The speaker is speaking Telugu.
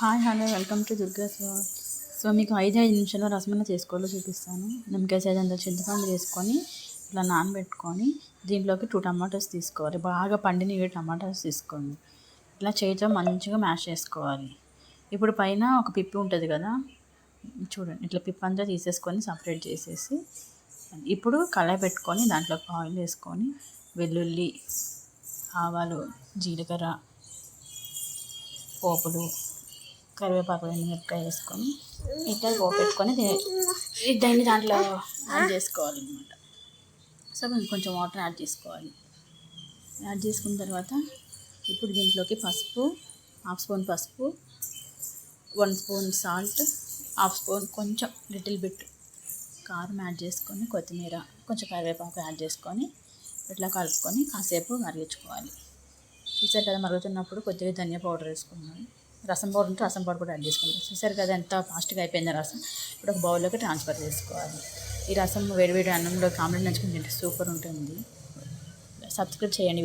Hi hello welcome to Durga so మీకు ఐదు ఐదు నిమిషాల్లో రసమన్న చేసుకోవాలో చూపిస్తాను. నిమ్మకాయ సైజ్ అంత చింతపండు వేసుకొని ఇట్లా నానబెట్టుకొని దీంట్లోకి టూ టమాటోస్ తీసుకోవాలి. బాగా పండినవి టమాటోస్ తీసుకోండి. ఇట్లా చేతితో మంచిగా మ్యాష్ చేసుకోవాలి. ఇప్పుడు పైన ఒక పిప్పి ఉంటుంది కదా చూడండి ఇట్లా పిప్పి అంతా తీసేసుకొని సపరేట్ చేసేసి ఇప్పుడు కళాయి పెట్టుకొని దాంట్లోకి ఆయిల్ వేసుకొని వెల్లుల్లి ఆవాలు జీలకర్ర పోపులు కరివేపాకు మిరపకాయ వేసుకొని ఇట్లా పోపెట్టుకొని దాన్ని దాంట్లో యాడ్ చేసుకోవాలన్నమాట. సో కొంచెం వాటర్ యాడ్ చేసుకోవాలి. యాడ్ చేసుకున్న తర్వాత ఇప్పుడు దీంట్లోకి పసుపు హాఫ్ స్పూన్ పసుపు one spoon salt half spoon కొంచెం లిటిల్ బిట్ కారం యాడ్ చేసుకొని కొత్తిమీర కొంచెం కరివేపాకు యాడ్ చేసుకొని ఇట్లా కలుపుకొని కాసేపు మరిగించుకోవాలి. చూసారు కదా మరుగుతున్నప్పుడు కొద్దిగా ధనియా పౌడర్ వేసుకున్నాను. రసం పౌడర్ ఉంటే రసం పౌడర్ కూడా యాడ్ చేసుకుంటాం చూసారు కదా ఎంత ఫాస్ట్గా అయిపోయింది రసం. ఇప్పుడు ఒక బౌల్లోకి ట్రాన్స్ఫర్ చేసుకోవాలి. ఈ రసం వేడివేడి అన్నంలో కాంబినేట్ నచ్చుకుని తింటే సూపర్ ఉంటుంది. సబ్స్క్రైబ్ చేయండి.